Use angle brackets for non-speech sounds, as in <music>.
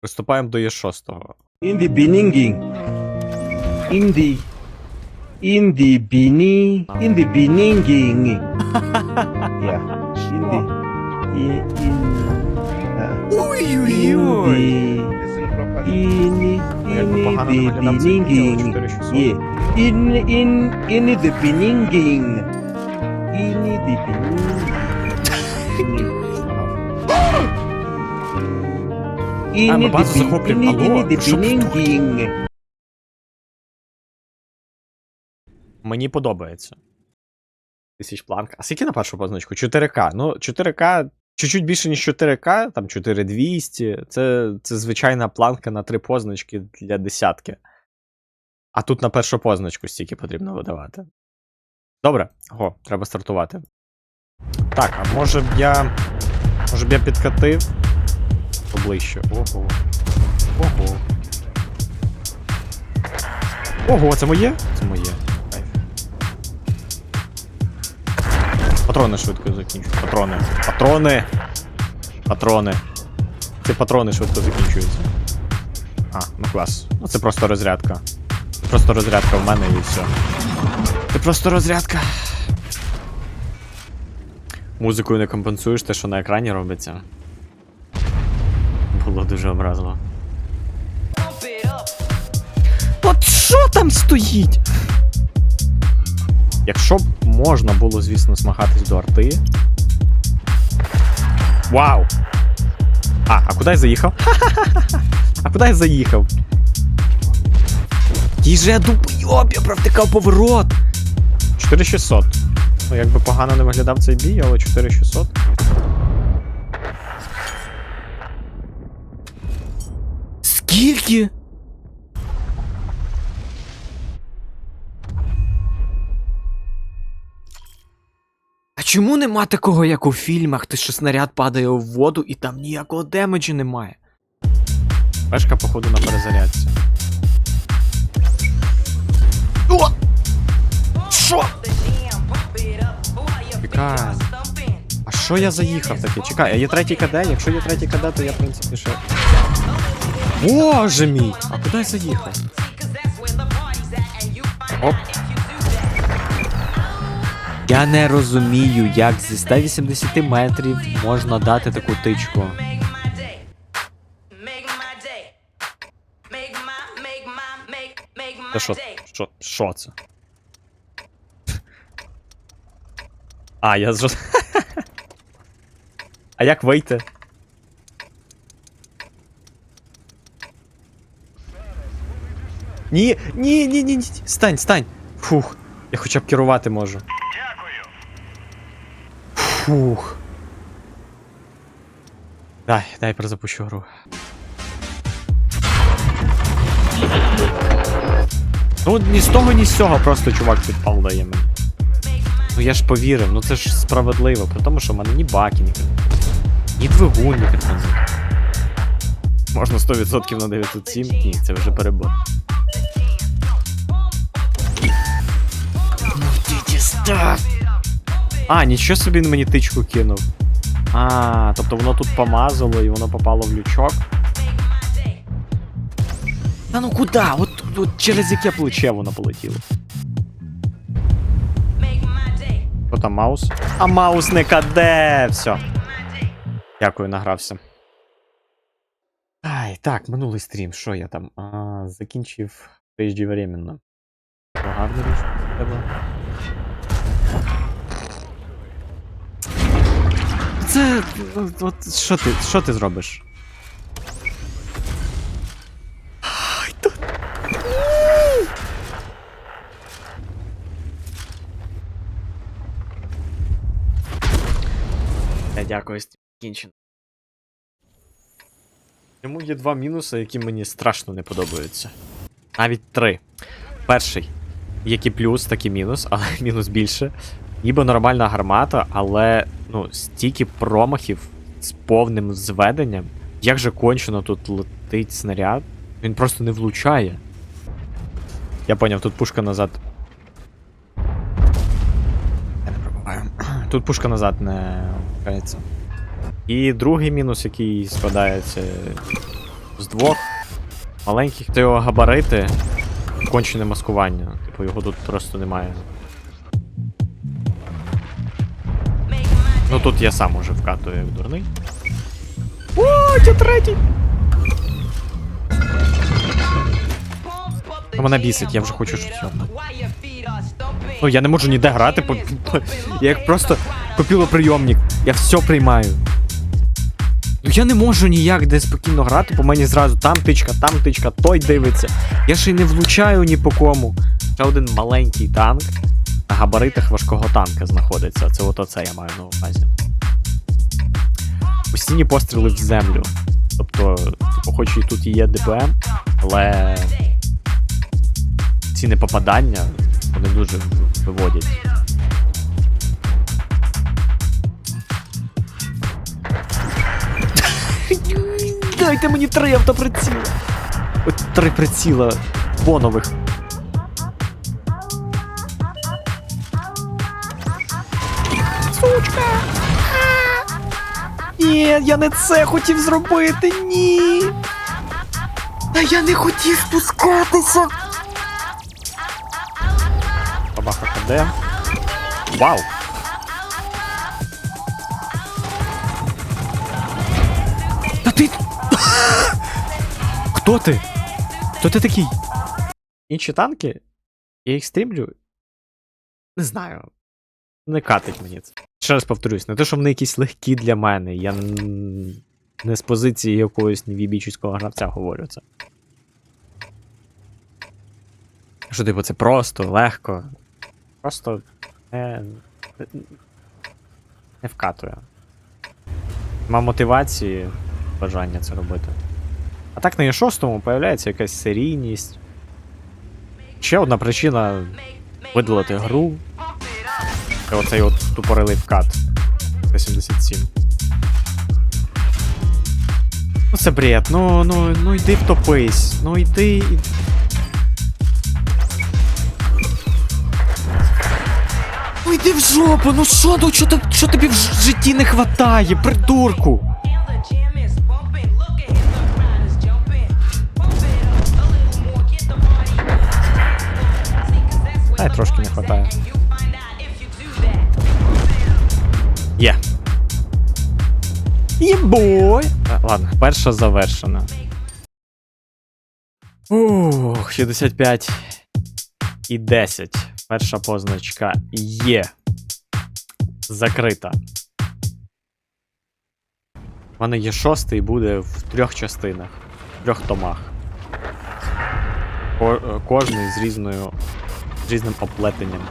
Приступаємо до Є6. In the beginning. In the. In the beginning. In the beginning. yeah. In the. In. in uh, Ой-ой-ой. in In the beginning. Yeah. In in in the beginning. In the beginning. А, ми базу захоплюємо. Алло, що тут. Мені подобається. Тисяч планк. А скільки на першу позначку? 4К. Ну, 4К, чуть-чуть більше, ніж 4К, там 4200. Це, це звичайна планка на три позначки для десятки. А тут на першу позначку стільки потрібно видавати. Добре, го, треба стартувати. Так, а може б я. Може б я підкатив поближче. Ого. Ого. Ого, це моє? Це моє. Патрони швидко закінчують. Патрони. Патрони! Патрони. Ці патрони швидко закінчуються. А, ну клас. Ну це просто розрядка. Просто розрядка в мене і все. Це просто розрядка. Музикою не компенсуєш те, що на екрані робиться. Було дуже образливо. От що там стоїть? Якщо б можна було, звісно, смахатись до арти. Вау! А, а куди я заїхав? <laughs> А куди я заїхав? Ті же я дубойоб, я провтикав поворот. 4600. Ну, якби погано не виглядав цей бій, але 4600. Скільки? А чому нема такого, як у фільмах, ти що снаряд падає у воду і там ніякого демеджу немає? Пешка, походу, на перезарядці. О! Що? Чекай. А що я заїхав таки? Чекай, а є третій КД? Якщо є третій КД, то я, в принципі, ще. Боже мій! А куди я заїхав? Оп. Я не розумію, як зі 180 метрів можна дати таку тичку. Це що? Що, що це? А, я з... <laughs> А як вийти? Ні, ні, ні, ні, ні. Стань, стань. Фух. Я хоча б керувати можу. Дякую. Фух. Дай, дай перезапущу гру. Ну, ні з того, ні з цього, просто чувак підпал дає мені. Ну я ж повірив, ну це ж справедливо, при тому, що в мене ні баки, ні ні двигун, ні бензин. Можна 100% на 907? Ні, це вже перебор. А, нічого собі мені тичку кинув. А, тобто воно тут помазало і воно попало в лючок. Та ну куди? От, от через яке плече воно полетіло. Що там маус? А маус не каде! Все. Дякую, награвся. Ай, так, минулий стрім. Що я там? А, закінчив преждевременно. Ну, Гарна річ в Це. От що ти, що ти зробиш? Ай, тут. Я дякую, стрім кінчено. Йому є два мінуси, які мені страшно не подобаються. Навіть три. Перший. Як і плюс, так і мінус, але <laughs> мінус більше. Ніби нормальна гармата, але ну, стільки промахів з повним зведенням. Як же кончено тут летить снаряд? Він просто не влучає. Я поняв, тут пушка назад. Я не пробуваю. <clears throat> Тут пушка назад не вмикається. І другий мінус, який складається З двох маленьких то його габарити, кончене маскування. Типу його тут просто немає. Ну тут я сам уже вкатую як дурний. О, це третій! Ну, мене бісить, я вже хочу щось Ну Ну, я не можу ніде грати, по... по- <laughs> я як просто копілоприйомник. Я все приймаю. Ну я не можу ніяк де спокійно грати, по мені зразу там тичка, там тичка, той дивиться. Я ще й не влучаю ні по кому. Ще один маленький танк на габаритах важкого танка знаходиться. Це от оце я маю на увазі. Постійні постріли в землю. Тобто, типу, хоч і тут є ДПМ, але ці непопадання вони дуже виводять. Дайте мені три автоприціла. От три приціла бонових. Сучка! Ні, я не це хотів зробити, ні. Та я не хотів спускатися. Бабаха КД. Вау! Та ти. Хто ти? Хто ти такий? Інші танки? Я їх стрімлю? Не знаю. Не катить мені це. Ще раз повторюсь, не те, що вони якісь легкі для мене. Я не з позиції якогось невібічського гравця говорю це. Що, типу, це просто, легко. Просто не, не вкатує. Нема мотивації, бажання це робити. А так на Є6 появляється якась серійність. Ще одна причина видалити гру. Це оцей от тупорилий вкат. Т-77. Ну це бред, ну, ну, ну йди втопись. Ну йди. і- Ну йди в жопу, ну що, ну що, що тобі в житті не хватає, придурку? Ай, трошки не хватає. Є. Єбой! Ладно, перша завершена. Ух, 65 і 10. Перша позначка є. Закрита. У мене є шостий буде в трьох частинах, в трьох томах. Ко- е, Кожний з різною з різним оплетенням.